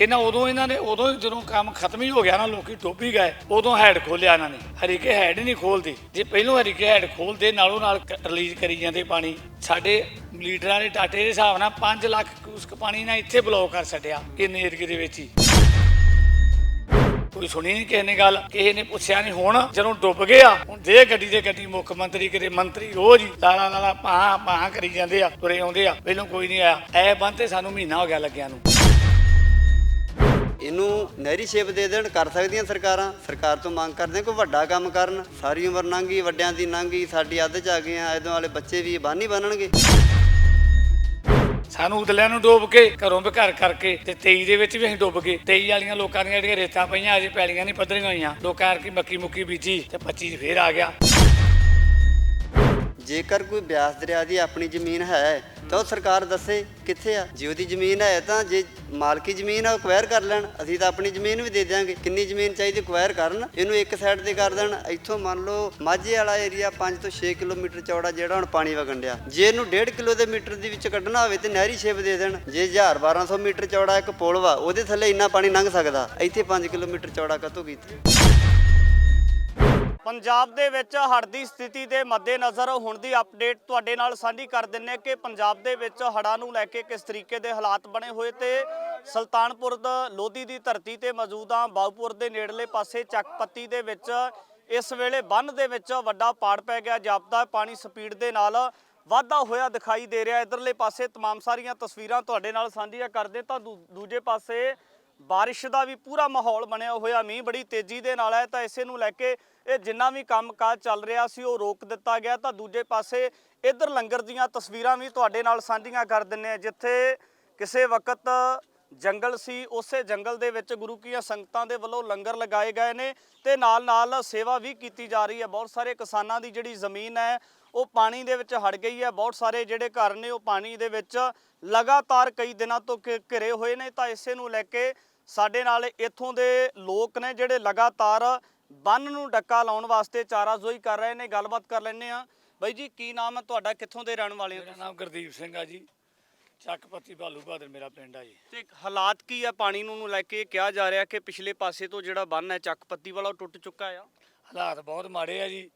ਇਹਨਾਂ ਉਦੋਂ ਇਹਨਾਂ ਨੇ, ਉਦੋਂ ਜਦੋਂ ਕੰਮ ਖਤਮ ਹੀ ਹੋ ਗਿਆ ਨਾ, ਲੋਕੀ ਡੁੱਬ ਹੀ ਗਏ, ਉਦੋਂ ਹੈਡ ਖੋਲਿਆ ਇਹਨਾਂ ਨੇ। ਹਰੀਕੇ ਹੈਡ ਹੀ ਨਹੀਂ ਖੋਲਦੇ। ਜੇ ਪਹਿਲੋਂ ਹਰੀਕੇ ਹੈਡ ਖੋਲਦੇ, ਨਾਲੋਂ ਨਾਲ ਰਿਲੀਜ਼ ਕਰੀ ਜਾਂਦੇ ਪਾਣੀ। ਸਾਡੇ ਲੀਡਰਾਂ ਦੇ ਟਾਟੇ ਦੇ ਹਿਸਾਬ ਨਾਲ 5 ਲੱਖ ਕਿਊਸਕ ਪਾਣੀ ਨਾਲ ਇੱਥੇ ਬਲੌਕ ਕਰ ਛੱਡਿਆ ਇੰਨੇ ਏਰੀਏ ਦੇ ਵਿੱਚ ਹੀ। ਕੋਈ ਸੁਣੀ ਨਹੀਂ ਕਿਸੇ ਨੇ ਗੱਲ, ਕਿਸੇ ਨੇ ਪੁੱਛਿਆ ਨਹੀਂ ਹੁਣ ਜਦੋਂ ਡੁੱਬ ਗਿਆ ਹੁਣ ਦੇ ਗੱਡੀ ਦੇ ਗੱਡੀ ਮੁੱਖ ਮੰਤਰੀ, ਕਿਤੇ ਮੰਤਰੀ ਰੋਜ਼ ਹੀ ਲਾਲਾ ਲਾਲਾ ਪਾਂ ਪਾਂ ਕਰੀ ਜਾਂਦੇ ਆ, ਤੁਰੇ ਆਉਂਦੇ ਆ। ਪਹਿਲੋਂ ਕੋਈ ਨਹੀਂ ਆਇਆ। ਐ ਬੰਦ ਤੇ ਸਾਨੂੰ ਮਹੀਨਾ ਹੋ ਗਿਆ ਲੱਗਿਆ ਨੂੰ। ਇਹਨੂੰ ਨਹਿਰੀ ਸ਼ੇਪ ਦੇ ਦੇਣ, ਕਰ ਸਕਦੀਆਂ ਸਰਕਾਰਾਂ? ਸਰਕਾਰ ਤੋਂ ਮੰਗ ਕਰਦੇ ਕੋਈ ਵੱਡਾ ਕੰਮ ਕਰਨ। ਸਾਰੀ ਉਮਰ ਲੰਘੀ ਵੱਡਿਆਂ ਦੀ ਲੰਘੀ ਸਾਡੀ ਅੱਧ ਚ ਆ ਗਏ ਆ ਇਹਦੋਂ ਵਾਲੇ ਬੱਚੇ ਵੀ ਬਾਨੀ ਬਣਨਗੇ। ਸਾਨੂੰ ਉਦਲਿਆਂ ਨੂੰ ਡੋਬ ਕੇ, ਘਰੋਂ ਬਘਰ ਕਰਕੇ ਤੇ 23 ਦੇ ਵਿੱਚ ਵੀ ਅਸੀਂ ਡੁੱਬ ਗਏ। 23 ਵਾਲੀਆਂ ਲੋਕਾਂ ਦੀਆਂ ਜਿਹੜੀਆਂ ਰੇਤਾਂ ਪਈਆਂ ਅਜੇ ਪੈਲੀਆਂ ਨਹੀਂ ਪੱਧਰੀਆਂ ਹੋਈਆਂ। ਲੋਕਾਂ ਕੀ ਮੱਕੀ ਮੁੱਕੀ ਬੀਜੀ ਤੇ 25 ਚ ਫੇਰ ਆ ਗਿਆ। ਜੇਕਰ ਕੋਈ ਬਿਆਸ ਦਰਿਆ ਦੀ ਆਪਣੀ ਜ਼ਮੀਨ ਹੈ, ਤਾਂ ਉਹ ਸਰਕਾਰ ਦੱਸੇ ਕਿੱਥੇ ਆ? ਜੇ ਉਹਦੀ ਜ਼ਮੀਨ ਹੈ, ਤਾਂ ਜੇ ਮਾਲਕੀ ਜ਼ਮੀਨ ਆ, ਉਹ ਅਕਵਾਇਰ ਕਰ ਲੈਣ। ਅਸੀਂ ਤਾਂ ਆਪਣੀ ਜ਼ਮੀਨ ਵੀ ਦੇ ਦਿਆਂਗੇ। ਕਿੰਨੀ ਜ਼ਮੀਨ ਚਾਹੀਦੀ ਅਕਵਾਇਰ ਕਰਨ? ਇਹਨੂੰ ਇੱਕ ਸਾਈਡ ਤੇ ਕਰ ਦੇਣ। ਇੱਥੋਂ ਮੰਨ ਲਓ, ਮਾਝੇ ਵਾਲਾ ਏਰੀਆ 5 ਤੋਂ 6 ਕਿਲੋਮੀਟਰ ਚੌੜਾ ਜਿਹੜਾ ਹੁਣ ਪਾਣੀ ਵਗਣ ਡਿਆ। ਜੇ ਇਹਨੂੰ 1.5 ਕਿਲੋ ਦੇ ਮੀਟਰ ਦੇ ਵਿੱਚ ਕੱਢਣਾ ਹੋਵੇ ਤੇ ਨਹਿਰੀ ਸ਼ੇਪ ਦੇ ਦੇਣ। ਜੇ 1000 1200 ਮੀਟਰ ਚੌੜਾ ਇੱਕ ਪੁਲ ਵਾ ਉਹਦੇ ਥੱਲੇ ਇੰਨਾ ਪਾਣੀ ਲੰਘ ਸਕਦਾ। ਇੱਥੇ 5 ਕਿਲੋਮੀਟਰ ਚੌੜਾ ਕਤੋਂ ਕੀਤਾ? ਪੰਜਾਬ ਦੇ ਵਿੱਚ ਹੜ੍ਹ ਦੀ ਸਥਿਤੀ ਦੇ ਮੱਦੇਨਜ਼ਰ ਹੁਣ ਦੀ ਅਪਡੇਟ ਤੁਹਾਡੇ ਨਾਲ ਸਾਂਝੀ ਕਰ ਦਿੰਨੇ ਕਿ ਪੰਜਾਬ ਦੇ ਵਿੱਚ ਹੜ੍ਹਾਂ ਨੂੰ ਲੈ ਕੇ ਕਿਸ ਤਰੀਕੇ ਦੇ ਹਾਲਾਤ ਬਣੇ ਹੋਏ ਤੇ ਸੁਲਤਾਨਪੁਰ ਦਾ ਲੋਧੀ ਦੀ ਧਰਤੀ ਤੇ ਮੌਜੂਦ ਆ ਬਾਉਪੁਰ ਦੇ ਨੇੜਲੇ ਪਾਸੇ ਚੱਕਪੱਤੀ ਦੇ ਵਿੱਚ ਇਸ ਵੇਲੇ ਬੰਨ ਦੇ ਵਿੱਚ ਵੱਡਾ ਪਾੜ ਪੈ ਗਿਆ ਜਾਪਦਾ ਪਾਣੀ ਸਪੀਡ ਦੇ ਨਾਲ ਵਾਧਾ ਹੋਇਆ ਦਿਖਾਈ ਦੇ ਰਿਹਾ ਇਧਰਲੇ ਪਾਸੇ तमाम ਸਾਰੀਆਂ ਤਸਵੀਰਾਂ ਤੁਹਾਡੇ ਨਾਲ ਸਾਂਝੀਆਂ ਕਰਦੇ ਤਾਂ ਦੂ- ਦੂਜੇ ਪਾਸੇ ਬਾਰਿਸ਼ ਦਾ ਵੀ ਪੂਰਾ ਮਾਹੌਲ ਬਣਿਆ ਹੋਇਆ, ਮੀਂਹ ਬੜੀ ਤੇਜ਼ੀ ਦੇ ਨਾਲ ਹੈ ਤਾਂ ਇਸੇ ਨੂੰ ਲੈ ਕੇ ਇਹ ਜਿੰਨਾ ਵੀ ਕੰਮਕਾਜ ਚੱਲ ਰਿਹਾ ਸੀ, ਉਹ ਰੋਕ ਦਿੱਤਾ ਗਿਆ। ਤਾਂ ਦੂਜੇ ਪਾਸੇ ਇਧਰ ਲੰਗਰ ਦੀਆਂ ਤਸਵੀਰਾਂ ਵੀ ਤੁਹਾਡੇ ਨਾਲ ਸਾਂਝੀਆਂ ਕਰ ਦਿੰਨੇ ਆ, ਜਿੱਥੇ ਕਿਸੇ ਵਕਤ ਜੰਗਲ ਸੀ, ਉਸੇ ਜੰਗਲ ਦੇ ਵਿੱਚ ਗੁਰੂ ਕੀਆਂ ਸੰਗਤਾਂ ਦੇ ਵੱਲੋਂ ਲੰਗਰ ਲਗਾਏ ਗਏ ਨੇ ਤੇ ਨਾਲ ਨਾਲ ਸੇਵਾ ਵੀ ਕੀਤੀ ਜਾ ਰਹੀ ਹੈ। ਬਹੁਤ ਸਾਰੇ ਕਿਸਾਨਾਂ ਦੀ ਜਿਹੜੀ ਜ਼ਮੀਨ ਹੈ, ਉਹ ਪਾਣੀ ਦੇ ਵਿੱਚ ਹੜ ਗਈ ਹੈ। ਬਹੁਤ ਸਾਰੇ ਜਿਹੜੇ ਘਰ ਨੇ, ਉਹ ਪਾਣੀ ਦੇ ਵਿੱਚ ਲਗਾਤਾਰ ਕਈ ਦਿਨਾਂ ਤੋਂ ਘਿ- ਘਿਰੇ ਹੋਏ ਨੇ। ਤਾਂ ਇਸੇ ਨੂੰ ਲੈ ਕੇ ਸਾਡੇ ਨਾਲ ਇੱਥੋਂ ਦੇ ਲੋਕ ਨੇ ਜਿਹੜੇ ਲਗਾਤਾਰ ਬੰਨ ਨੂੰ ਡੱਕਾ ਲਾਉਣ ਵਾਸਤੇ ਚਾਰਾਜ਼ੋਈ ਕਰ ਰਹੇ ਨੇ ਗੱਲਬਾਤ ਕਰ ਲੈਣੇ ਆ ਬਾਈ ਜੀ ਕੀ ਨਾਮ ਹੈ ਤੁਹਾਡਾ? ਕਿੱਥੋਂ ਦੇ ਰਹਿਣ ਵਾਲੇ ਹੋ ਮੇਰਾ ਨਾਮ ਗੁਰਦੀਪ ਸਿੰਘ ਆ ਜੀ। ਚੱਕਪੱਤੀ ਭਾਲੂ ਬਹਾਦਰ ਮੇਰਾ ਪਿੰਡ ਆ ਜੀ। ਤੇ ਹਾਲਾਤ ਕੀ ਆ ਪਾਣੀ ਨੂੰ ਨੂੰ ਲੈ ਕੇ? ਕਿਹਾ ਜਾ ਰਿਹਾ ਕਿ ਪਿਛਲੇ ਪਾਸੇ ਤੋਂ ਜਿਹੜਾ ਬੰਨ ਹੈ ਚੱਕਪੱਤੀ ਵਾਲਾ ਉਹ ਟੁੱਟ ਚੁੱਕਾ ਆ। ਹਾਲਾਤ ਬਹੁਤ ਮਾੜੇ ਆ ਜੀ।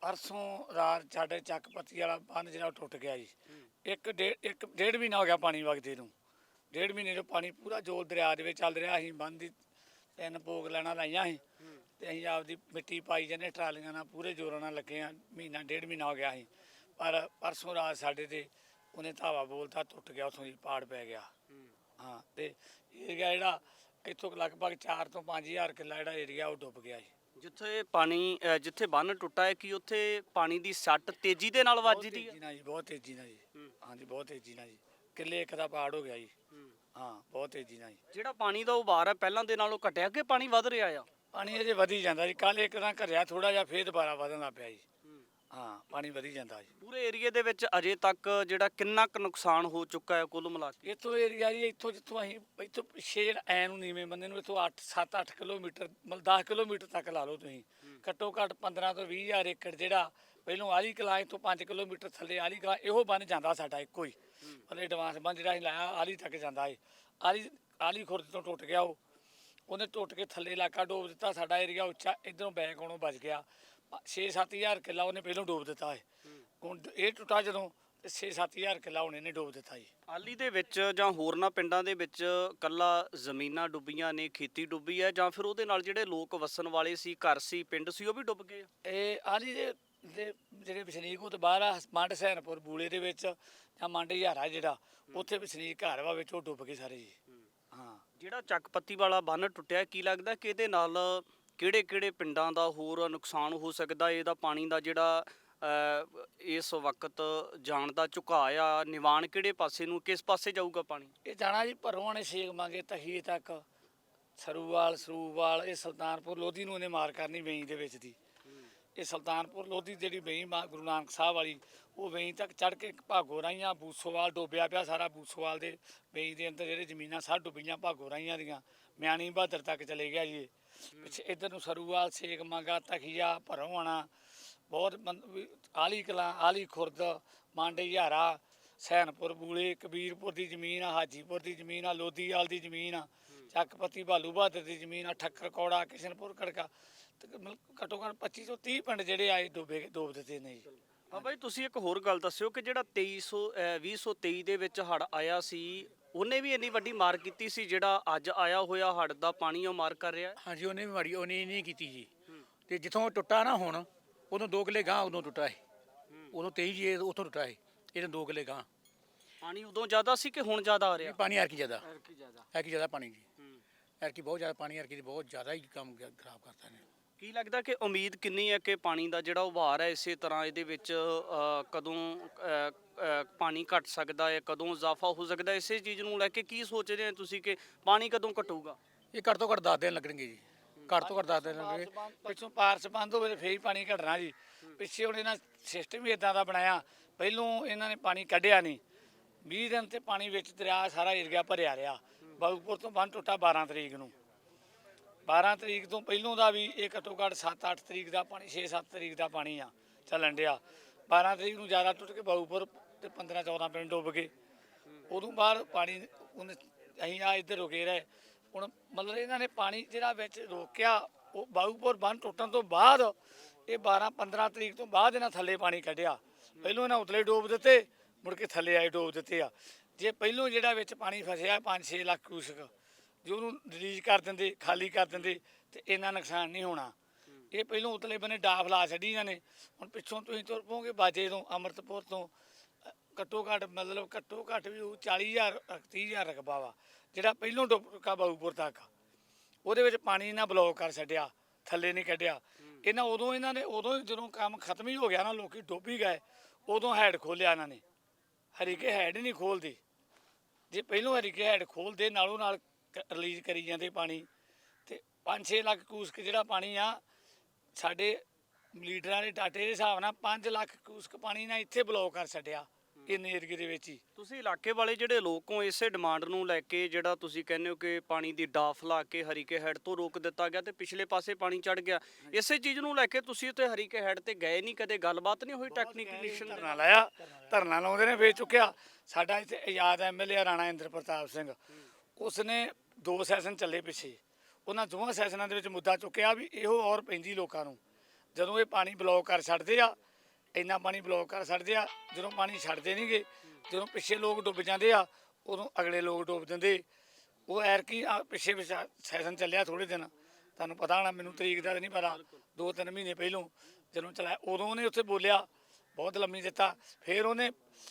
ਪਰਸੋਂ ਰਾਤ ਸਾਡੇ ਚੱਕਪੱਤੀ ਵਾਲਾ ਬੰਨ ਜਿਹੜਾ ਉਹ ਟੁੱਟ ਗਿਆ ਜੀ। ਇੱਕ ਡੇਢ ਇੱਕ ਡੇਢ ਮਹੀਨਾ ਹੋ ਗਿਆ ਪਾਣੀ ਵਗਦੇ ਨੂੰ। ਡੇਢ ਮਹੀਨੇ ਤੋਂ ਪਾਣੀ ਪੂਰਾ ਜੋਲ ਦਰਿਆ ਦੇ ਵਿੱਚ ਚੱਲ ਰਿਹਾ ਅਸੀਂ ਬੰਨ ਦੀ ਤਿੰਨ ਪੋਗ ਲੈਣਾ ਲਾਈਆਂ ਸੀ ਤੇ ਅਸੀਂ ਆਪਦੀ ਮਿੱਟੀ ਪਾਈ ਜਾਂਦੇ ਟਰਾਲੀਆਂ ਨਾਲ ਪੂਰੇ ਜ਼ੋਰਾਂ ਨਾਲ ਲੱਗੇ ਆ ਮਹੀਨਾ ਡੇਢ ਮਹੀਨਾ ਹੋ ਗਿਆ ਸੀ। ਪਰ ਪਰਸੋਂ ਰਾਤ ਸਾਡੇ ਤੇ ਉਹਨੇ ਧਾਵਾ ਬੋਲਤਾ ਟੁੱਟ ਗਿਆ ਉਥੋਂ ਦੀ ਪਾੜ ਪੈ ਗਿਆ। ਹਾਂ ਤੇ ਏਰੀਆ ਜਿਹੜਾ ਇੱਥੋਂ ਲਗਭਗ 4 ਤੋਂ 5000 ਕਿੱਲਾ ਜਿਹੜਾ ਏਰੀਆ ਉਹ ਡੁੱਬ ਗਿਆ ਜੀ ਜਿੱਥੇ ਪਾਣੀ ਜਿੱਥੇ ਬੰਨ ਟੁੱਟਾ ਹੈ ਕਿ ਉੱਥੇ ਪਾਣੀ ਦੀ ਸੱਟ ਤੇਜ਼ੀ ਦੇ ਨਾਲ ਵੱਜਦੀ ਹੈ? ਜੀ ਬਹੁਤ ਤੇਜ਼ੀ ਨਾਲ ਜੀ। ਹਾਂਜੀ ਬਹੁਤ ਤੇਜ਼ੀ ਨਾਲ ਜੀ। ਕਿੱਲੇ ਇੱਕ ਦਾ ਪਾੜ ਹੋ ਗਿਆ ਜੀ। ਹਾਂ। ਬਹੁਤ ਤੇਜ਼ੀ ਨਾਲ ਜੀ। ਜਿਹੜਾ ਪਾਣੀ ਦਾ ਉਬਾਰ ਹੈ ਪਹਿਲਾਂ ਦੇ ਨਾਲੋਂ ਘਟਿਆ ਕਿ ਪਾਣੀ ਵੱਧ ਰਿਹਾ ਆ? ਪਾਣੀ ਅਜੇ ਵਧੀ ਜਾਂਦਾ ਜੀ। ਕੱਲ ਇੱਕ ਤਾਂ ਘਰਿਆ ਥੋੜਾ ਜਿਹਾ ਫੇਰ ਦੁਬਾਰਾ ਵਧਣ ਲੱਗ ਪਿਆ ਜੀ। ਹਾਂ ਪਾਣੀ ਵਧੀ ਜਾਂਦਾ ਜੀ। ਪੂਰੇ ਏਰੀਏ ਦੇ ਵਿੱਚ ਅਜੇ ਤੱਕ ਜਿਹੜਾ ਕਿੰਨਾ ਕੁ ਨੁਕਸਾਨ ਹੋ ਚੁੱਕਾ ਹੈ ਕੁੱਲ ਮਿਲਾ ਕੇ? ਇੱਥੋਂ ਏਰੀਆ ਜੀ ਇੱਥੋਂ ਜਿੱਥੋਂ ਅਸੀਂ ਇੱਥੋਂ ਪਿੱਛੇ ਜਿਹੜਾ ਐ ਨੂੰ ਨੀਵੇਂ ਬੰਦੇ ਨੂੰ ਇੱਥੋਂ 8 7 8 ਕਿਲੋਮੀਟਰ ਮਤਲਬ 10 ਕਿਲੋਮੀਟਰ ਤੱਕ ਲਾ ਲਓ ਤੁਸੀਂ। ਘੱਟੋ ਘੱਟ 15 ਤੋਂ 20 ਹਜ਼ਾਰ ਏਕੜ ਜਿਹੜਾ ਪਹਿਲੋਂ ਆਲੀ ਕਲਾਂ ਇੱਥੋਂ 5 ਕਿਲੋਮੀਟਰ ਥੱਲੇ ਆਲੀ ਕਲਾਂ ਇਹੋ ਬਣ ਜਾਂਦਾ ਸਾਡਾ ਇੱਕੋ ਹੀ। ਪਰ ਐਡਵਾਂਸ ਬਣ ਜਿਹੜਾ ਅਸੀਂ ਲਾਇਆ ਆਲੀ ਤੱਕ ਜਾਂਦਾ ਏ। ਆਲੀ ਆਲੀ ਖੁਰਦ ਤੋਂ ਟੁੱਟ ਗਿਆ ਉਹ। ਉਹਨੇ ਟੁੱਟ ਕੇ ਥੱਲੇ ਇਲਾਕਾ ਡੋਬ ਦਿੱਤਾ ਸਾਡਾ ਏਰੀਆ ਉੱਚਾ ਇਧਰੋਂ ਬੈਕ ਆਉਣੋਂ ਬਚ ਗਿਆ। 6-7000 ਕਿੱਲਾ ਉਹਨੇ ਪਹਿਲੋਂ ਡੋਬ ਦਿੱਤਾ ਏ। ਹੁਣ ਇਹ ਟੁੱਟਾ ਜਦੋਂ ਤੇ 6-7000 ਕਿੱਲਾ ਹੁਣ ਇਹਨੇ ਡੋਬ ਦਿੱਤਾ ਜੀ। ਆਲੀ ਦੇ ਵਿੱਚ ਜਾਂ ਹੋਰਨਾਂ ਪਿੰਡਾਂ ਦੇ ਵਿੱਚ ਕੱਲਾ ਜ਼ਮੀਨਾਂ ਡੁੱਬੀਆਂ ਨੇ ਖੇਤੀ ਡੁੱਬੀ ਹੈ ਜਾਂ ਫਿਰ ਉਹਦੇ ਨਾਲ ਜਿਹੜੇ ਲੋਕ ਵਸਣ ਵਾਲੇ ਸੀ ਘਰ ਸੀ ਪਿੰਡ ਸੀ ਉਹ ਵੀ ਡੁੱਬ ਗਏ? ਇਹ ਆਲੀ ਦੇ ਦੇ ਜਿਹੜੇ ਵਸਨੀਕ ਉਹ ਤੋਂ ਬਾਹਰ ਆ ਮੰਡ ਸੈਨਪੁਰ ਬੂਲੇ ਦੇ ਵਿੱਚ ਜਾਂ ਮੰਡ ਹਜ਼ਾਰਾ ਜਿਹੜਾ ਉੱਥੇ ਵਸਨੀਕ ਘਰ ਵਾ ਵਿੱਚ ਉਹ ਡੁੱਬ ਗਏ ਸਾਰੇ ਜੀ। ਹਾਂ। ਜਿਹੜਾ ਚੱਕਪੱਤੀ ਵਾਲਾ ਬੰਨ ਟੁੱਟਿਆ ਕੀ ਲੱਗਦਾ ਕਿ ਇਹਦੇ ਨਾਲ ਕਿਹੜੇ ਕਿਹੜੇ ਪਿੰਡਾਂ ਦਾ ਹੋਰ ਨੁਕਸਾਨ ਹੋ ਸਕਦਾ? ਇਹਦਾ ਪਾਣੀ ਦਾ ਜਿਹੜਾ ਇਸ ਵਕਤ ਜਾਣ ਦਾ ਝੁਕਾਅ ਆ ਨਿਵਾਣ ਕਿਹੜੇ ਪਾਸੇ ਨੂੰ, ਕਿਸ ਪਾਸੇ ਜਾਊਗਾ ਪਾਣੀ? ਇਹ ਜਾਣਾ ਜੀ ਭਰੋਂ ਨੇ ਛੇਕ ਮੰਗੇ ਤਹੀ ਤੱਕ, ਸਰੂਵਾਲ ਸਰੂਵਾਲ, ਇਹ ਸੁਲਤਾਨਪੁਰ ਲੋਧੀ ਨੂੰ ਇਹਨੇ ਮਾਰ ਕਰਨੀ ਵੇਈ ਦੇ ਵਿੱਚ ਦੀ। ਇਹ ਸੁਲਤਾਨਪੁਰ ਲੋਧੀ ਜਿਹੜੀ ਵੇਈ ਗੁਰੂ ਨਾਨਕ ਸਾਹਿਬ ਵਾਲੀ, ਉਹ ਵੇਈ ਤੱਕ ਚੜ ਕੇ ਭਾਗੋ ਰਾਈਆਂ ਬੂਸੋਵਾਲ ਡੋਬਿਆ ਪਿਆ ਸਾਰਾ ਬੂਸੋਵਾਲ ਦੇ ਵੇਈ ਦੇ ਅੰਦਰ, ਜਿਹੜੇ ਜ਼ਮੀਨਾਂ ਸਭ ਡੁੱਬੀਆਂ ਭਾਗੋ ਰਾਈਆਂ ਦੀਆਂ, ਮਿਆਣੀ ਬਹਾਦਰ ਤੱਕ ਚਲੇ ਗਿਆ ਜੀ ਪਿੱਛੇ ਇਧਰ ਨੂੰ ਸਰੂਵਾਲ ਛੇਕ ਮੰਗਾ ਤਖੀਆ ਭਰੋਂ ਆਣਾ ਬਹੁਤ ਆਲੀ ਕਲਾਂ ਆਲੀ ਖੁਰਦ ਮਾਂਡੇ ਹਜ਼ਾਰਾ ਸੈਨਪੁਰ ਬੂਲੇ ਕਬੀਰਪੁਰ ਦੀ ਜ਼ਮੀਨ ਆ ਹਾਜੀਪੁਰ ਦੀ ਜ਼ਮੀਨ ਆ ਲੋਧੀਵਾਲ ਦੀ ਜ਼ਮੀਨ ਆ ਚੱਕਪਤੀ ਭਾਲੂ ਬਹਾਦਰ ਦੀ ਜ਼ਮੀਨ ਆ ਠੱਕਰ ਕੌੜਾ ਕਿਸ਼ਨਪੁਰ ਕੜਕਾ ਘੱਟੋ ਘੱਟ 25 ਤੋਂ 30 ਪਿੰਡ ਜਿਹੜੇ ਆਏ ਡੋਬੇ ਡੋਬ ਦਿੱਤੇ ਨੇ ਜੀ। ਬਾਬਾ ਜੀ ਤੁਸੀਂ ਇੱਕ ਹੋਰ ਗੱਲ ਦੱਸਿਓ ਕਿ ਜਿਹੜਾ 2300 ਅਹ 2023 ਦੇ ਵਿੱਚ ਹੜ ਆਇਆ ਸੀ ਉਹਨੇ ਵੀ ਇੰਨੀ ਵੱਡੀ ਮਾਰ ਕੀਤੀ ਸੀ ਜਿਹੜਾ ਅੱਜ ਆਇਆ ਹੋਇਆ ਹੜ ਦਾ ਪਾਣੀ ਉਹ ਮਾਰ ਕਰ ਰਿਹਾ? ਹੈ ਹਾਂਜੀ ਉਹਨੇ ਵੀ ਮਾਰੀ ਉਹਨੇ ਨਹੀਂ ਕੀਤੀ ਜੀ। ਤੇ ਜਿੱਥੋਂ ਟੁੱਟਾ ਨਾ ਹੁਣ ਉਦੋਂ ਦੋ ਕਿਲੇ ਗਾਂ ਉਦੋਂ ਟੁੱਟਾ ਹੈ ਉਦੋਂ 23 ਜੀ ਉੱਥੋਂ ਟੁੱਟਾ ਹੈ ਇਹਦੇ ਦੋ ਕਿਲੇ ਗਾਂ ਪਾਣੀ ਉਦੋਂ ਜ਼ਿਆਦਾ ਸੀ ਕਿ ਹੁਣ ਜ਼ਿਆਦਾ ਆ ਰਿਹਾ? ਪਾਣੀ ਐਰਕੀ ਜ਼ਿਆਦਾ। ਐਰਕੀ ਜ਼ਿਆਦਾ। ਪਾਣੀ ਜੀ। ਐਰਕੀ ਬਹੁਤ ਜ਼ਿਆਦਾ ਪਾਣੀ ਐਰਕੀ ਬਹੁਤ ਜ਼ਿਆਦਾ ਹੀ ਕੰਮ ਖਰਾਬ ਕਰਤਾ ਨੇ ਕੀ ਲੱਗਦਾ ਕਿ ਉਮੀਦ ਕਿੰਨੀ ਹੈ ਕਿ ਪਾਣੀ ਦਾ ਜਿਹੜਾ ਉਭਾਰ ਹੈ ਇਸੇ ਤਰ੍ਹਾਂ ਇਹਦੇ ਵਿੱਚ ਕਦੋਂ ਪਾਣੀ ਘਟ ਸਕਦਾ ਹੈ ਕਦੋਂ ਇਜ਼ਾਫਾ ਹੋ ਸਕਦਾ ਹੈ? ਇਸੇ ਚੀਜ਼ ਨੂੰ ਲੈ ਕੇ ਕੀ ਸੋਚਦੇ ਹੋ ਤੁਸੀਂ ਕਿ ਪਾਣੀ ਕਦੋਂ ਘਟੂਗਾ? ਇਹ ਘੱਟ ਤੋਂ ਘੱਟ 10 ਦਿਨ ਲੱਗਣਗੇ ਜੀ। ਘੱਟ ਤੋਂ ਘੱਟ 10 ਦਿਨ ਲੱਗਣਗੇ। ਪਿੱਛੋਂ ਪਾਰਸ ਬੰਦ ਹੋਵੇ ਤੇ ਫੇਰ ਹੀ ਪਾਣੀ ਘਟਣਾ ਜੀ। ਪਿੱਛੇ ਹੁਣ ਇਹਨਾਂ ਸਿਸਟਮ ਹੀ ਇਦਾਂ ਦਾ ਬਣਾਇਆ ਪਹਿਲੋਂ ਇਹਨਾਂ ਨੇ ਪਾਣੀ ਕੱਢਿਆ ਨਹੀਂ। 20 ਦਿਨ ਤੇ ਪਾਣੀ ਵਿੱਚ ਦਰਿਆ ਸਾਰਾ ਏਰੀਆ ਭਰਿਆ ਰਿਹਾ। ਬਾਗਪੁਰ ਤੋਂ ਬੰਨ ਟੁੱਟਾ 12 ਤਰੀਕ ਨੂੰ। 12 ਤਰੀਕ ਤੋਂ ਪਹਿਲੋਂ ਦਾ ਵੀ ਇਹ ਘੱਟੋ ਘੱਟ 7-8 ਤਰੀਕ ਦਾ ਪਾਣੀ 6-7 ਤਰੀਕ ਦਾ ਪਾਣੀ ਆ, ਚੱਲਣ ਡਿਆ। 12 ਤਰੀਕ ਨੂੰ ਜ਼ਿਆਦਾ ਟੁੱਟ ਕੇ ਬਾਗਪੁਰ ਤੇ 15-14 ਪਿੰਡ ਡੁੱਬ ਗਏ। ਉਦੋਂ ਬਾਅਦ ਪਾਣੀ ਉਹਨੇ ਅਸੀਂ ਆ ਇੱਧਰ ਰੁਕੇ ਰਹੇ। ਹੁਣ ਮਤਲਬ ਇਹਨਾਂ ਨੇ ਪਾਣੀ ਜਿਹੜਾ ਵਿੱਚ ਰੋਕਿਆ, ਉਹ ਬਾਊਪੁਰ ਬੰਨ ਟੁੱਟਣ ਤੋਂ ਬਾਅਦ ਇਹ 12 15 ਤਰੀਕ ਤੋਂ ਬਾਅਦ ਇਹਨਾਂ ਥੱਲੇ ਪਾਣੀ ਕੱਢਿਆ। ਪਹਿਲੋਂ ਇਹਨਾਂ ਉਤਲੇ ਡੋਬ ਦਿੱਤੇ, ਮੁੜ ਕੇ ਥੱਲੇ ਆਏ ਡੋਬ ਦਿੱਤੇ ਆ। ਜੇ ਪਹਿਲੋਂ ਜਿਹੜਾ ਵਿੱਚ ਪਾਣੀ ਫਸਿਆ 5-6 ਲੱਖ ਕਿਊਸਕ ਜੇ ਉਹਨੂੰ ਰਿਲੀਜ਼ ਕਰ ਦਿੰਦੇ ਖਾਲੀ ਕਰ ਦਿੰਦੇ ਤੇ ਇੰਨਾ ਨੁਕਸਾਨ ਨਹੀਂ ਹੋਣਾ। ਇਹ ਪਹਿਲੋਂ ਉਤਲੇ ਬੰਨੇ ਡਾਫ ਲਾ ਛੱਡੀ ਇਹਨਾਂ ਨੇ। ਹੁਣ ਪਿੱਛੋਂ ਤੁਸੀਂ ਤੁਰ ਪੋਗੇ ਬਾਜੇ ਤੋਂ ਅੰਮ੍ਰਿਤਪੁਰ ਤੋਂ ਘੱਟੋ ਘੱਟ ਮਤਲਬ ਘੱਟੋ ਘੱਟ ਵੀ ਉਹ 40000 30000 ਰਕਬਾ ਵਾ ਜਿਹੜਾ ਪਹਿਲੋਂ ਚੁੱਕਾ ਬਾਊਪੁਰ ਤੱਕ। ਉਹਦੇ ਵਿੱਚ ਪਾਣੀ ਇਹਨਾਂ ਬਲੌਕ ਕਰ ਛੱਡਿਆ ਥੱਲੇ ਨਹੀਂ ਕੱਢਿਆ। ਇਹਨਾਂ ਉਦੋਂ ਇਹਨਾਂ ਨੇ ਉਦੋਂ ਜਦੋਂ ਕੰਮ ਖਤਮ ਹੀ ਹੋ ਗਿਆ ਨਾ ਲੋਕੀ ਡੁੱਬ ਹੀ ਗਏ ਉਦੋਂ ਹੈਡ ਖੋਲਿਆ ਇਹਨਾਂ ਨੇ। ਹਰੀਕੇ ਹੈਡ ਨਹੀਂ ਖੋਲਦੇ ਜੇ ਪਹਿਲੋਂ ਹਰੀਕੇ ਹੈਡ ਖੋਲਦੇ ਨਾਲੋਂ ਨਾਲ ਰਿਲੀਜ਼ ਕਰੀ ਜਾਂਦੇ ਪਾਣੀ। ਤੇ 5-6 ਲੱਖ ਕੂਸਕ ਜਿਹੜਾ ਪਾਣੀ ਆ ਸਾਡੇ ਲੀਡਰਾਂ ਦੇ ਡਾਟੇ ਦੇ ਹਿਸਾਬ ਨਾਲ 5 ਲੱਖ ਕੂਸਕ ਪਾਣੀ ਨਾਲ ਇੱਥੇ ਬਲੌਕ ਕਰ ਛੱਡਿਆ ਇੰਨੇ ਏਰੀਏ ਦੇ ਵਿੱਚ ਹੀ। ਤੁਸੀਂ ਇਲਾਕੇ ਵਾਲੇ ਜਿਹੜੇ ਲੋਕ ਹੋ ਇਸੇ ਡਿਮਾਂਡ ਨੂੰ ਲੈ ਕੇ ਜਿਹੜਾ ਤੁਸੀਂ ਕਹਿੰਦੇ ਹੋ ਕਿ ਪਾਣੀ ਦੀ ਡਾਫ ਲਾ ਕੇ ਹਰੀਕੇ ਹੈਡ ਤੋਂ ਰੋਕ ਦਿੱਤਾ ਗਿਆ ਤੇ ਪਿਛਲੇ ਪਾਸੇ ਪਾਣੀ ਚੜ ਗਿਆ। ਇਸੇ ਚੀਜ਼ ਨੂੰ ਲੈ ਕੇ ਤੁਸੀਂ ਉੱਥੇ ਹਰੀਕੇ ਹੈਡ ਤੇ ਗਏ ਨਹੀਂ ਕਦੇ ਗੱਲਬਾਤ ਨਹੀਂ ਹੋਈ ਟੈਕਨੀਕਲ ਧਰਨਾ ਲਾਇਆ ਧਰਨਾ ਲਾਉਂਦੇ ਨੇ ਫੇਰ ਚੁੱਕਿਆ। ਸਾਡਾ ਇੱਥੇ ਆਜ਼ਾਦ ਐਮਐਲਏ ਰਾਣਾ ਇੰਦਰ ਪ੍ਰਤਾਪ ਸਿੰਘ ਉਸਨੇ ਦੋ ਸੈਸ਼ਨ ਚੱਲੇ ਪਿੱਛੇ। ਉਹਨਾਂ ਦੋਵਾਂ ਸੈਸ਼ਨਾਂ ਦੇ ਵਿੱਚ ਮੁੱਦਾ ਚੁੱਕਿਆ ਵੀ ਇਹੋ ਔਰ ਪੈਂਦੀ ਲੋਕਾਂ ਨੂੰ। ਜਦੋਂ ਇਹ ਪਾਣੀ ਬਲੌਕ ਕਰ ਛੱਡਦੇ ਆ, ਇੰਨਾ ਪਾਣੀ ਬਲੌਕ ਕਰ ਛੱਡਦੇ ਆ, ਜਦੋਂ ਪਾਣੀ ਛੱਡਦੇ ਨਹੀਂਗੇ ਜਦੋਂ ਪਿੱਛੇ ਲੋਕ ਡੁੱਬ ਜਾਂਦੇ ਆ, ਉਦੋਂ ਅਗਲੇ ਲੋਕ ਡੁੱਬ ਦਿੰਦੇ ਉਹ ਐਰ ਕੀ ਆ ਪਿੱਛੇ ਵਿੱਚ ਸੈਸ਼ਨ ਚੱਲਿਆ ਥੋੜੇ ਦਿਨ। ਤੁਹਾਨੂੰ ਪਤਾ ਹੋਣਾ, ਮੈਨੂੰ ਤਰੀਕ ਦਾ ਤਾਂ ਨਹੀਂ ਪਤਾ। ਦੋ ਤਿੰਨ ਮਹੀਨੇ ਪਹਿਲੋਂ ਜਦੋਂ ਚਲਾਇਆ, ਉਦੋਂ ਉਹਨੇ ਉੱਥੇ ਬੋਲਿਆ, ਬਹੁਤ ਲੰਮੀ ਦਿੱਤਾ। ਫਿਰ ਉਹਨੇ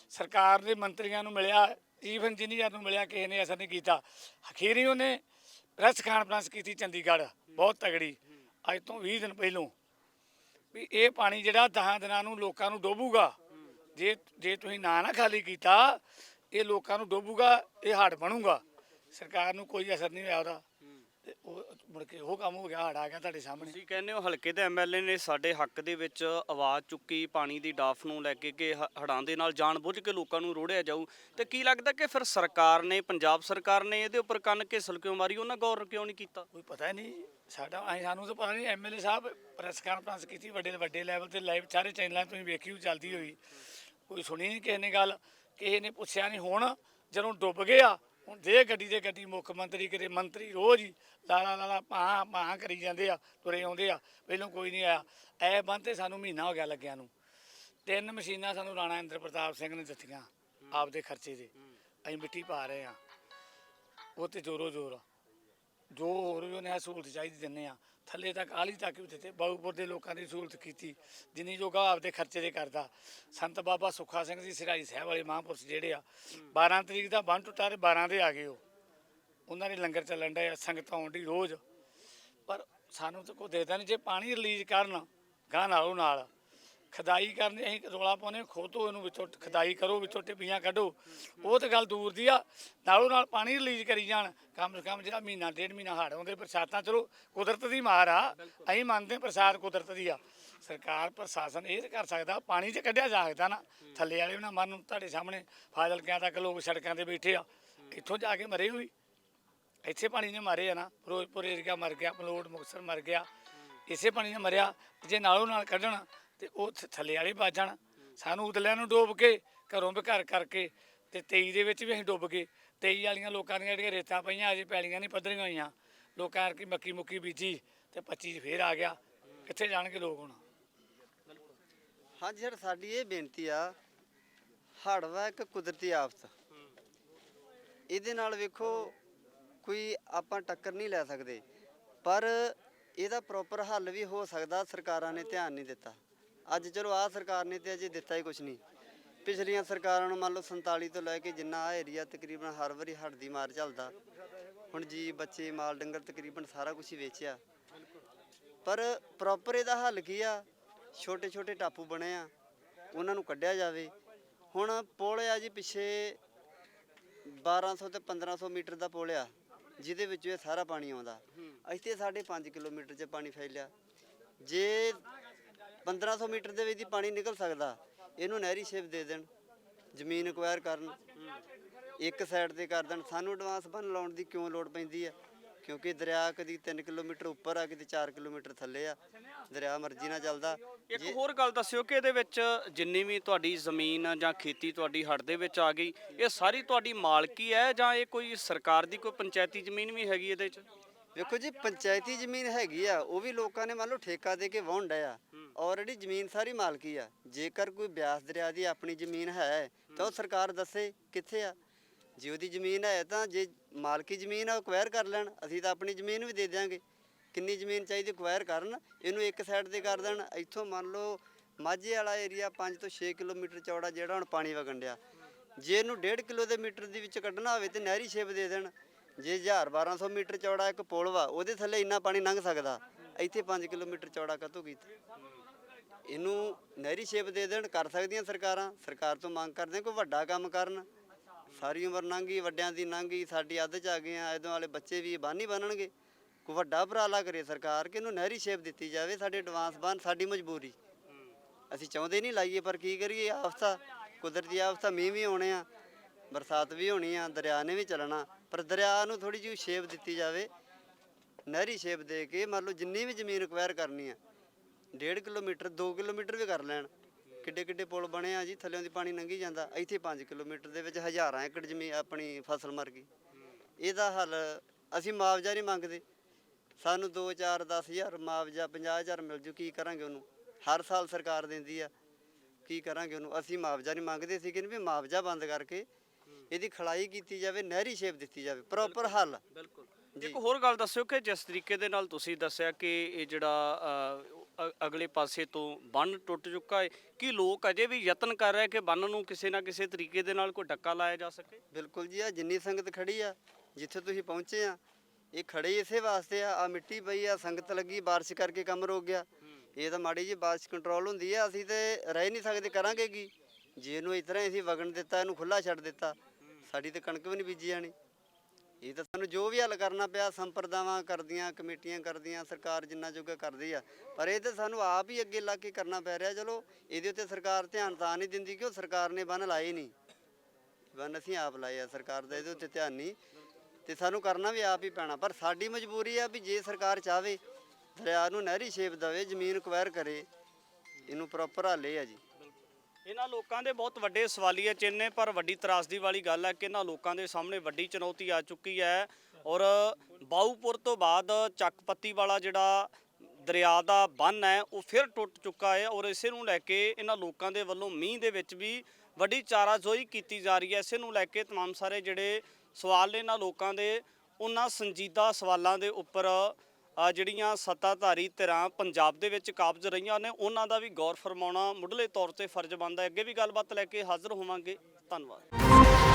ਸਰਕਾਰ ਦੇ ਮੰਤਰੀਆਂ ਨੂੰ ਮਿਲਿਆ ਈਵਨ ਇੰਜੀਨੀਅਰ ਨੂੰ ਮਿਲਿਆ, ਕਿਸੇ ਨੇ ਅਸਰ ਨਹੀਂ ਕੀਤਾ। ਅਖੀਰੀ ਉਹਨੇ ਪ੍ਰੈਸ ਕਾਨਫਰੰਸ ਕੀਤੀ ਚੰਡੀਗੜ੍ਹ। ਬਹੁਤ ਤਗੜੀ। ਅੱਜ ਤੋਂ 20 ਦਿਨ ਪਹਿਲੋਂ। ਵੀ ਇਹ ਪਾਣੀ ਜਿਹੜਾ 10 ਦਿਨਾਂ ਨੂੰ ਲੋਕਾਂ ਨੂੰ ਡੋਬੂਗਾ, ਜੇ ਜੇ ਤੁਸੀਂ ਨਾ ਨਾ ਖਾਲੀ ਕੀਤਾ, ਇਹ ਲੋਕਾਂ ਨੂੰ ਡੋਬੂਗਾ, ਇਹ ਹੜ ਬਣੂਗਾ। ਸਰਕਾਰ ਨੂੰ ਕੋਈ ਅਸਰ ਨਹੀਂ ਹੋਇਆ ਉਹਦਾ। ਉਹ ਮੁੜ ਕੇ ਉਹ ਕੰਮ ਹੋ ਗਿਆ ਹੜ ਆ ਗਿਆ ਤੁਹਾਡੇ ਸਾਹਮਣੇ। ਤੁਸੀਂ ਕਹਿੰਦੇ ਹੋ ਹਲਕੇ ਦੇ ਐਮਐਲਏ ਨੇ ਸਾਡੇ ਹੱਕ ਦੇ ਵਿੱਚ ਆਵਾਜ਼ ਚੁੱਕੀ ਪਾਣੀ ਦੀ ਡਾਫ ਨੂੰ ਲੈ ਕੇ ਕਿ ਹ- ਹੜ੍ਹਾਂ ਦੇ ਨਾਲ ਜਾਣਬੁੱਝ ਕੇ ਲੋਕਾਂ ਨੂੰ ਰੋੜਿਆ ਜਾਊ। ਤੇ ਕੀ ਲੱਗਦਾ ਕਿ ਫਿਰ ਸਰਕਾਰ ਨੇ ਪੰਜਾਬ ਸਰਕਾਰ ਨੇ ਇਹਦੇ ਉੱਪਰ ਕੰਨ ਘੇਸਲ ਕਿਉਂ ਮਾਰੀ? ਉਹਨਾਂ ਗੌਰ ਕਿਉਂ ਨਹੀਂ ਕੀਤਾ? ਕੋਈ ਪਤਾ ਹੀ ਨਹੀਂ। ਸਾਡਾ ਅਸੀਂ ਸਾਨੂੰ ਤਾਂ ਪਤਾ ਨਹੀਂ ਐਮਐਲਏ ਸਾਹਿਬ ਪ੍ਰੈਸ ਕਾਨਫਰੰਸ ਕੀਤੀ ਵੱਡੇ ਵੱਡੇ ਲੈਵਲ ਤੇ ਲਾਈਵ ਸਾਰੇ ਚੈਨਲਾਂ ਤੋਂ ਹੀ ਵੇਖੀ ਹੋਈ ਚੱਲਦੀ ਹੋਈ। ਕੋਈ ਸੁਣੀ ਨਹੀਂ ਕਿਸੇ ਨੇ ਗੱਲ ਕਿਸੇ ਨੇ ਪੁੱਛਿਆ ਨਹੀਂ। ਹੁਣ ਜਦੋਂ ਡੁੱਬ ਗਿਆ ਹੁਣ ਦੇ ਗੱਡੀ ਦੇ ਗੱਡੀ ਮੁੱਖ ਮੰਤਰੀ ਕਿਤੇ ਮੰਤਰੀ ਰੋਜ਼ ਹੀ ਲਾਲਾ ਲਾਲਾ ਭਾਂ ਭਾਂ ਕਰੀ ਜਾਂਦੇ ਆ ਤੁਰੇ ਆਉਂਦੇ ਆ ਪਹਿਲਾਂ ਕੋਈ ਨਹੀਂ ਆਇਆ। ਐ ਬੰਦ ਤੇ ਸਾਨੂੰ ਮਹੀਨਾ ਹੋ ਗਿਆ ਲੱਗਿਆ ਨੂੰ। ਤਿੰਨ ਮਸ਼ੀਨਾਂ ਸਾਨੂੰ ਰਾਣਾ ਇੰਦਰ ਪ੍ਰਤਾਪ ਸਿੰਘ ਨੇ ਦਿੱਤੀਆਂ ਆਪਦੇ ਖਰਚੇ ਦੇ ਅਸੀਂ ਮਿੱਟੀ ਪਾ ਰਹੇ ਆ ਉਹ ਤੇ ਜ਼ੋਰੋ ਜ਼ੋਰ ਆ। ਜੋ ਹੋਰ ਵੀ ਉਹਨੇ ਸਹੂਲਤ ਚਾਹੀਦੀ ਦਿੰਨੇ ਆ। ਥੱਲੇ ਤੱਕ, ਆਲੀ ਤੱਕ ਵੀ ਦਿੱਤੇ। ਬਾਗੂਪੁਰ ਦੇ ਲੋਕਾਂ ਦੀ ਸਹੂਲਤ ਕੀਤੀ। ਜਿੰਨੀ ਜੋਗਾ ਆਪਦੇ ਖਰਚੇ ਦੇ ਕਰਦਾ। ਸੰਤ ਬਾਬਾ ਸੁੱਖਾ ਸਿੰਘ ਜੀ, ਸਿਰਾਈ ਸਾਹਿਬ ਵਾਲੇ ਮਹਾਂਪੁਰਸ਼ ਜਿਹੜੇ ਆ 12 ਤਰੀਕ ਦਾ ਬੰਨ ਟੁੱਟਾ ਤੇ 12 ਦੇ ਆ ਗਏ ਉਹ। ਉਹਨਾਂ ਦੇ ਲੰਗਰ ਚੱਲਣ ਡਿਆ ਸੰਗਤ ਆਉਣ ਦੀ ਰੋਜ਼। ਪਰ ਸਾਨੂੰ ਤਾਂ ਕੋਈ ਦੇਦਾ ਨਹੀਂ ਜੇ ਪਾਣੀ ਰਿਲੀਜ਼ ਕਰਨ ਗਾਂ ਨਾਲੋਂ ਨਾਲ। ਖਦਾਈ ਕਰਨੀ, ਅਸੀਂ ਰੋਲਾ ਪਾਉਨੇ ਖੋਤੋ ਇਹਨੂੰ ਵਿੱਚੋਂ, ਖਦਾਈ ਕਰੋ, ਵਿੱਚੋਂ ਟਿੱਬੀਆਂ ਕੱਢੋ। ਉਹ ਤਾਂ ਗੱਲ ਦੂਰ ਦੀ ਆ। ਨਾਲੋਂ ਨਾਲ ਪਾਣੀ ਰਿਲੀਜ਼ ਕਰੀ ਜਾਣ। ਕਮ ਸੇ ਕਮ ਜਿਹੜਾ ਮਹੀਨਾ, ਡੇਢ ਮਹੀਨਾ ਹੜ੍ਹ ਆਉਂਦੇ, ਬਰਸਾਤਾਂ, ਚਲੋ, ਕੁਦਰਤ ਦੀ ਮਾਰ ਆ। ਅਸੀਂ ਮੰਨਦੇ ਪ੍ਰਸਾਦ ਕੁਦਰਤ ਦੀ ਆ। ਸਰਕਾਰ, ਪ੍ਰਸ਼ਾਸਨ ਇਹ ਤਾਂ ਕਰ ਸਕਦਾ, ਪਾਣੀ ਤੇ ਕੱਢਿਆ ਜਾ ਸਕਦਾ ਨਾ। ਥੱਲੇ ਵਾਲੇ ਉਹਨਾਂ ਮਨ ਨੂੰ ਤੁਹਾਡੇ ਸਾਹਮਣੇ ਫਾਜ਼ਿਲਕਿਆਂ ਤੱਕ ਲੋਕ ਸੜਕਾਂ ਤੇ ਬੈਠੇ ਆ। ਇੱਥੋਂ ਜਾ ਕੇ ਮਰੇ ਹੋਈ ਇੱਥੇ ਪਾਣੀ ਨੇ ਮਾਰੇ ਆ ਨਾ। ਫਿਰੋਜ਼ਪੁਰ ਏਰੀਆ ਮਰ ਗਿਆ, ਮਲੋਟ ਮੁਕਤਸਰ ਮਰ ਗਿਆ। ਇਸੇ ਪਾਣੀ ਨੇ ਮਰਿਆ। ਜੇ ਨਾਲੋਂ ਨਾਲ ਕੱਢਣ ਤੇ ਉਹ ਥ- ਥੱਲੇ ਵਾਲੇ ਵੱਜ ਜਾਣ। ਸਾਨੂੰ ਉਤਲਿਆਂ ਨੂੰ ਡੋਬ ਕੇ, ਘਰੋਂ ਬੇਘਰ ਕਰਕੇ ਤੇ 23 ਦੇ ਵਿੱਚ ਵੀ ਅਸੀਂ ਡੁੱਬ ਗਏ। 23 ਵਾਲੀਆਂ ਲੋਕਾਂ ਦੀਆਂ ਜਿਹੜੀਆਂ ਰੇਤਾਂ ਪਈਆਂ, ਅਜੇ ਪੈਲੀਆਂ ਨਹੀਂ ਪੱਧਰੀਆਂ ਹੋਈਆਂ। ਲੋਕਾਂ ਕਰਕੇ ਮੱਕੀ ਮੁੱਕੀ ਬੀਜੀ ਤੇ 25 ਚ ਫੇਰ ਆ ਗਿਆ। ਕਿੱਥੇ ਜਾਣਗੇ ਲੋਕ ਹੁਣ? ਹਾਂਜੀ, ਸਰ, ਸਾਡੀ ਇਹ ਬੇਨਤੀ ਆ, ਹੜ੍ਹ ਵਾ ਇੱਕ ਕੁਦਰਤੀ ਆਫਤ। ਇਹਦੇ ਨਾਲ ਵੇਖੋ, ਕੋਈ ਆਪਾਂ ਟੱਕਰ ਨਹੀਂ ਲੈ ਸਕਦੇ। ਪਰ ਇਹਦਾ ਪ੍ਰੋਪਰ ਹੱਲ ਵੀ ਹੋ ਸਕਦਾ, ਸਰਕਾਰਾਂ ਨੇ ਧਿਆਨ ਨਹੀਂ ਦਿੱਤਾ। ਅੱਜ ਚਲੋ ਆਹ ਸਰਕਾਰ ਨੇ ਤੇ ਅਜੇ ਦਿੱਤਾ ਹੀ ਕੁਝ ਨਹੀਂ। ਪਿਛਲੀਆਂ ਸਰਕਾਰਾਂ ਨੂੰ ਮੰਨ ਲਓ 47 ਤੋਂ ਲੈ ਕੇ ਜਿੰਨਾ ਆ ਏਰੀਆ ਤਕਰੀਬਨ ਹਰ ਵਾਰੀ ਹੜ੍ਹ ਦੀ ਮਾਰ ਚੱਲਦਾ, ਹੁਣ ਜੀ ਬੱਚੇ, ਮਾਲ ਡੰਗਰ ਤਕਰੀਬਨ ਸਾਰਾ ਕੁਝ ਹੀ ਵੇਚਿਆ। ਪਰ ਪ੍ਰੋਪਰ ਇਹਦਾ ਹੱਲ ਕੀ ਆ? ਛੋਟੇ ਛੋਟੇ ਟਾਪੂ ਬਣੇ ਆ, ਉਹਨਾਂ ਨੂੰ ਕੱਢਿਆ ਜਾਵੇ। ਹੁਣ ਪੁਲ ਆ ਜੀ ਪਿੱਛੇ 1200 ਤੇ 1500 ਮੀਟਰ ਦਾ ਪੁਲ ਆ, ਜਿਹਦੇ ਵਿੱਚ ਇਹ ਸਾਰਾ ਪਾਣੀ ਆਉਂਦਾ। ਇੱਥੇ ਸਾਡੇ 5 ਕਿਲੋਮੀਟਰ 'ਚ ਪਾਣੀ ਫੈਲਿਆ। ਜੇ 1500 ਮੀਟਰ ਦੇ ਵਿੱਚ ਦੀ ਪਾਣੀ ਨਿਕਲ ਸਕਦਾ। ਇਹਨੂੰ ਨਹਿਰੀ ਸ਼ੇਪ ਦੇ ਦੇਣ ਜ਼ਮੀਨ ਅਕਵਾਇਰ ਕਰਨ। ਇੱਕ ਸਾਈਡ ਤੇ ਕਰ ਦੇਣ। ਸਾਨੂੰ ਐਡਵਾਂਸ ਬਣ ਲਾਉਣ ਦੀ ਕਿਉਂ ਲੋੜ ਪੈਂਦੀ ਆ ਕਿਉਂਕਿ ਦਰਿਆ ਕਦੀ 3 ਕਿਲੋਮੀਟਰ ਉੱਪਰ ਆ ਕਿਤੇ 4 ਕਿਲੋਮੀਟਰ ਥੱਲੇ ਆ। ਦਰਿਆ ਮਰਜ਼ੀ ਨਾਲ ਚੱਲਦਾ। ਇੱਕ ਹੋਰ ਗੱਲ ਦੱਸਿਓ ਕਿ ਇਹਦੇ ਵਿੱਚ ਜਿੰਨੀ ਵੀ ਤੁਹਾਡੀ ਜ਼ਮੀਨ ਆ ਜਾਂ ਖੇਤੀ ਤੁਹਾਡੀ ਹੱਡ ਦੇ ਵਿੱਚ ਆ ਗਈ ਇਹ ਸਾਰੀ ਤੁਹਾਡੀ ਮਾਲਕੀ ਹੈ ਜਾਂ ਇਹ ਕੋਈ ਸਰਕਾਰ ਦੀ ਕੋਈ ਪੰਚਾਇਤੀ ਜ਼ਮੀਨ ਵੀ ਹੈਗੀ ਇਹਦੇ 'ਚ ਵੇਖੋ ਜੀ ਪੰਚਾਇਤੀ ਜ਼ਮੀਨ ਹੈਗੀ ਆ ਉਹ ਵੀ ਲੋਕਾਂ ਨੇ ਮੰਨ ਲਓ ਠੇਕਾ ਦੇ ਕੇ ਵਾਹੁਣ ਡਿਆ ਆਲਰੇਡੀ ਜ਼ਮੀਨ ਸਾਰੀ ਮਾਲਕੀ ਆ। ਜੇਕਰ ਕੋਈ ਬਿਆਸ ਦਰਿਆ ਦੀ ਆਪਣੀ ਜ਼ਮੀਨ ਹੈ ਤਾਂ ਉਹ ਸਰਕਾਰ ਦੱਸੇ ਕਿੱਥੇ ਆ। ਜੇ ਉਹਦੀ ਜ਼ਮੀਨ ਹੈ ਤਾਂ ਜੇ ਮਾਲਕੀ ਜ਼ਮੀਨ ਆ ਉਹ ਅਕਵਾਇਰ ਕਰ ਲੈਣ। ਅਸੀਂ ਤਾਂ ਆਪਣੀ ਜ਼ਮੀਨ ਵੀ ਦੇ ਦਿਆਂਗੇ। ਕਿੰਨੀ ਜ਼ਮੀਨ ਚਾਹੀਦੀ ਅਕਵਾਇਰ ਕਰਨ। ਇਹਨੂੰ ਇੱਕ ਸਾਈਡ ਤੇ ਕਰ ਦੇਣ। ਇੱਥੋਂ ਮੰਨ ਲਓ ਮਾਝੇ ਵਾਲਾ ਏਰੀਆ 5 ਤੋਂ 6 ਕਿਲੋਮੀਟਰ ਚੌੜਾ ਜਿਹੜਾ ਹੁਣ ਪਾਣੀ ਵਗਣ ਡਿਆ। ਜੇ ਇਹਨੂੰ 1.5 ਕਿਲੋ ਦੇ ਮੀਟਰ ਦੇ ਵਿੱਚ ਕੱਢਣਾ ਹੋਵੇ ਤੇ ਨਹਿਰੀ ਸ਼ੇਪ ਦੇ ਦੇਣ। ਜੇ 1000 1200 ਮੀਟਰ ਚੌੜਾ ਇੱਕ ਪੁਲ ਵਾ ਉਹਦੇ ਥੱਲੇ ਇੰਨਾ ਪਾਣੀ ਲੰਘ ਸਕਦਾ। ਇੱਥੇ 5 ਕਿਲੋਮੀਟਰ ਚੌੜਾ ਕਦੋਂ ਕੀਤਾ? ਇਹਨੂੰ ਨਹਿਰੀ ਸ਼ੇਪ ਦੇ ਦੇਣ, ਕਰ ਸਕਦੀਆਂ ਸਰਕਾਰਾਂ? ਸਰਕਾਰ ਤੋਂ ਮੰਗ ਕਰਦੇ ਕੋਈ ਵੱਡਾ ਕੰਮ ਕਰਨ। ਸਾਰੀ ਉਮਰ ਲੰਘੀ ਵੱਡਿਆਂ ਦੀ ਲੰਘੀ ਸਾਡੀ ਅੱਧ ਚ ਆ ਗਏ ਆ, ਇਹਦੋਂ ਵਾਲੇ ਬੱਚੇ ਵੀ ਬਾਨੀ ਬਣਨਗੇ। ਕੋਈ ਵੱਡਾ ਉਪਰਾਲਾ ਕਰੇ ਸਰਕਾਰ ਕਿ ਇਹਨੂੰ ਨਹਿਰੀ ਸ਼ੇਪ ਦਿੱਤੀ ਜਾਵੇ, ਸਾਡੇ ਐਡਵਾਂਸ ਬਣ, ਸਾਡੀ ਮਜਬੂਰੀ। ਅਸੀਂ ਚਾਹੁੰਦੇ ਨਹੀਂ ਲਾਈਏ, ਪਰ ਕੀ ਕਰੀਏ? ਆਫਤਾ ਕੁਦਰਤੀ ਆਫਤਾ ਮੀਂਹ ਵੀ ਆਉਣੇ ਆ, ਬਰਸਾਤ ਵੀ ਹੋਣੀ ਆ, ਦਰਿਆ ਨੇ ਵੀ ਚੱਲਣਾ। ਪਰ ਦਰਿਆ ਨੂੰ ਥੋੜੀ ਜਿਹੀ ਸ਼ੇਪ ਦਿੱਤੀ ਜਾਵੇ, ਨਹਿਰੀ ਸ਼ੇਪ ਦੇ ਕੇ, ਮੰਨ ਲਓ ਜਿੰਨੀ ਵੀ ਜ਼ਮੀਨ ਅਕਵਾਇਰ ਕਰਨੀ ਆ 1.5 ਕਿਲੋਮੀਟਰ 2 ਕਿਲੋਮੀਟਰ ਵੀ ਕਰ ਲੈਣ। ਕਿੱਡੇ ਕਿੱਡੇ ਪੁਲ ਬਣੇ ਆ ਜੀ ਥੱਲੇੋਂ ਦੀ ਪਾਣੀ ਲੰਘੀ ਜਾਂਦਾ। ਇੱਥੇ 5 ਕਿਲੋਮੀਟਰ ਦੇ ਵਿੱਚ ਹਜ਼ਾਰਾਂ ਏਕੜ ਜ਼ਮੀਨ ਆਪਣੀ ਫਸਲ ਮਰ ਗਈ। ਇਹਦਾ ਹੱਲ ਅਸੀਂ ਮੁਆਵਜ਼ਾ ਨਹੀਂ ਮੰਗਦੇ। ਸਾਨੂੰ 2 4 10000 ਮੁਆਵਜ਼ਾ 50000 ਮਿਲ ਜੂ ਕੀ ਕਰਾਂਗੇ ਉਹਨੂੰ? ਹਰ ਸਾਲ ਸਰਕਾਰ ਦਿੰਦੀ ਆ ਕੀ ਕਰਾਂਗੇ ਉਹਨੂੰ? ਅਸੀਂ ਮੁਆਵਜ਼ਾ ਨਹੀਂ ਮੰਗਦੇ ਸੀ ਕਿ ਵੀ ਮੁਆਵਜ਼ਾ ਬੰਦ ਕਰਕੇ ਇਹਦੀ ਖਲਾਈ ਕੀਤੀ ਜਾਵੇ ਨਹਿਰੀ ਸ਼ੇਪ ਦਿੱਤੀ ਜਾਵੇ ਪ੍ਰੋਪਰ ਹੱਲ। ਬਿਲਕੁਲ। ਇੱਕ ਹੋਰ ਗੱਲ ਦੱਸਿਓ ਕਿ ਜਿਸ ਤਰੀਕੇ ਦੇ ਨਾਲ ਤੁਸੀਂ ਦੱਸਿਆ ਕਿ ਇਹ ਜਿਹੜਾ ਅ, ਅਗਲੇ ਪਾਸੇ ਤੋਂ ਬੰਨ ਟੁੱਟ ਚੁੱਕਾ ਹੈ। ਕੀ ਲੋਕ ਅਜੇ ਵੀ ਯਤਨ ਕਰ ਰਹੇ ਕਿ ਬੰਨ ਨੂੰ ਕਿਸੇ ਨਾ ਕਿਸੇ ਤਰੀਕੇ ਦੇ ਨਾਲ ਕੋਈ ਡੱਕਾ ਲਾਇਆ ਜਾ ਸਕੇ? ਬਿਲਕੁਲ ਜੀ ਆ ਜਿੰਨੀ ਸੰਗਤ ਖੜੀ ਆ ਜਿੱਥੇ ਤੁਸੀਂ ਪਹੁੰਚੇ ਆ ਇਹ ਖੜੇ ਇਸੇ ਵਾਸਤੇ ਆ। ਆ ਮਿੱਟੀ ਪਈ ਆ ਸੰਗਤ ਲੱਗੀ ਬਾਰਿਸ਼ ਕਰਕੇ ਕੰਮ ਰੁਕ ਗਿਆ। ਇਹ ਤਾਂ ਮਾੜੀ ਜੀ ਬਾਰਿਸ਼ ਕੰਟਰੋਲ ਹੁੰਦੀ ਆ ਅਸੀਂ ਤੇ ਰਹਿ ਨਹੀਂ ਸਕਦੇ ਕਰਾਂਗੇ ਕੀ? ਜੇ ਇਹਨੂੰ ਇਸ ਤਰ੍ਹਾਂ ਹੀ ਅਸੀਂ ਵਗਣ ਦਿੱਤਾ ਇਹਨੂੰ ਖੁੱਲਾ ਛੱਡ ਦਿੱਤਾ ਸਾਡੀ ਤੇ ਕਣਕ ਵੀ ਨਹੀਂ ਬੀਜੀ ਜਾਣੀ। ਇਹ ਤਾਂ ਸਾਨੂੰ ਜੋ ਵੀ ਹੱਲ ਕਰਨਾ ਪਿਆ, ਸੰਪਰਦਾਵਾਂ ਕਰਦੀਆਂ, ਕਮੇਟੀਆਂ ਕਰਦੀਆਂ, ਸਰਕਾਰ ਜਿੰਨਾ ਜੋਗਾ ਕਰਦੀ ਆ। ਪਰ ਇਹ ਤਾਂ ਸਾਨੂੰ ਆਪ ਹੀ ਅੱਗੇ ਲਾ ਕੇ ਕਰਨਾ ਪੈ ਰਿਹਾ। ਚਲੋ, ਇਹਦੇ ਉੱਤੇ ਸਰਕਾਰ ਧਿਆਨ ਤਾਂ ਨਹੀਂ ਦਿੰਦੀ ਕਿ ਉਹ ਸਰਕਾਰ ਨੇ ਬੰਨ ਲਾਏ ਨਹੀਂ। ਬੰਨ ਅਸੀਂ ਆਪ ਲਾਏ ਆ, ਸਰਕਾਰ ਦਾ ਇਹਦੇ ਉੱਤੇ ਧਿਆਨ ਨਹੀਂ। ਤੇ ਸਾਨੂੰ ਕਰਨਾ ਵੀ ਆਪ ਹੀ ਪੈਣਾ। ਪਰ ਸਾਡੀ ਮਜਬੂਰੀ ਆ ਵੀ ਜੇ ਸਰਕਾਰ ਚਾਵੇ ਦਰਿਆ ਨੂੰ ਨਹਿਰੀ ਸ਼ੇਪ ਦੇਵੇ, ਜ਼ਮੀਨ ਅਕਵਾਇਰ ਕਰੇ, ਇਹਨੂੰ ਪ੍ਰੋਪਰ ਹੱਲ ਇਹ ਆ ਜੀ। ਇਹਨਾਂ ਲੋਕਾਂ ਦੇ ਬਹੁਤ ਵੱਡੇ ਸਵਾਲੀਆ ਚਿੰਨ੍ਹ ਨੇ ਪਰ ਵੱਡੀ ਤਰਾਸਦੀ ਵਾਲੀ ਗੱਲ ਹੈ ਕਿ ਇਹਨਾਂ ਲੋਕਾਂ ਦੇ ਸਾਹਮਣੇ ਵੱਡੀ ਚੁਣੌਤੀ ਆ ਚੁੱਕੀ ਹੈ ਔਰ ਬਾਊਪੁਰ ਤੋਂ ਬਾਅਦ ਚੱਕਪੱਤੀ ਵਾਲਾ ਜਿਹੜਾ ਦਰਿਆ ਦਾ ਬੰਨ ਹੈ ਉਹ ਫਿਰ ਟੁੱਟ ਚੁੱਕਾ ਹੈ ਔਰ ਇਸੇ ਨੂੰ ਲੈ ਕੇ ਇਹਨਾਂ ਲੋਕਾਂ ਦੇ ਵੱਲੋਂ ਮੀਂਹ ਦੇ ਵਿੱਚ ਵੀ ਵੱਡੀ ਚਾਰਾਜੋਈ ਕੀਤੀ ਜਾ ਰਹੀ ਹੈ ਇਸੇ ਨੂੰ ਲੈ ਕੇ तमाम ਸਾਰੇ ਜਿਹੜੇ ਸਵਾਲ ਨੇ ਇਹਨਾਂ ਲੋਕਾਂ ਦੇ ਉਹਨਾਂ ਸੰਜੀਦਾ ਸਵਾਲਾਂ ਦੇ ਉੱਪਰ ਆ ਜਿਹੜੀਆਂ ਸੱਤਾਧਾਰੀ ਧਿਰਾਂ ਪੰਜਾਬ ਦੇ ਵਿੱਚ ਕਾਬਜ਼ ਰਹੀਆਂ ਨੇ, ਉਹਨਾਂ ਦਾ ਵੀ ਗੌਰ ਫਰਮਾਉਣਾ ਮੁੱਢਲੇ ਤੌਰ ਤੇ ਫਰਜ਼ ਬਣਦਾ ਅੱਗੇ ਵੀ ਗੱਲਬਾਤ ਲੈ ਕੇ ਹਾਜ਼ਰ ਹੋਵਾਂਗੇ। ਧੰਨਵਾਦ।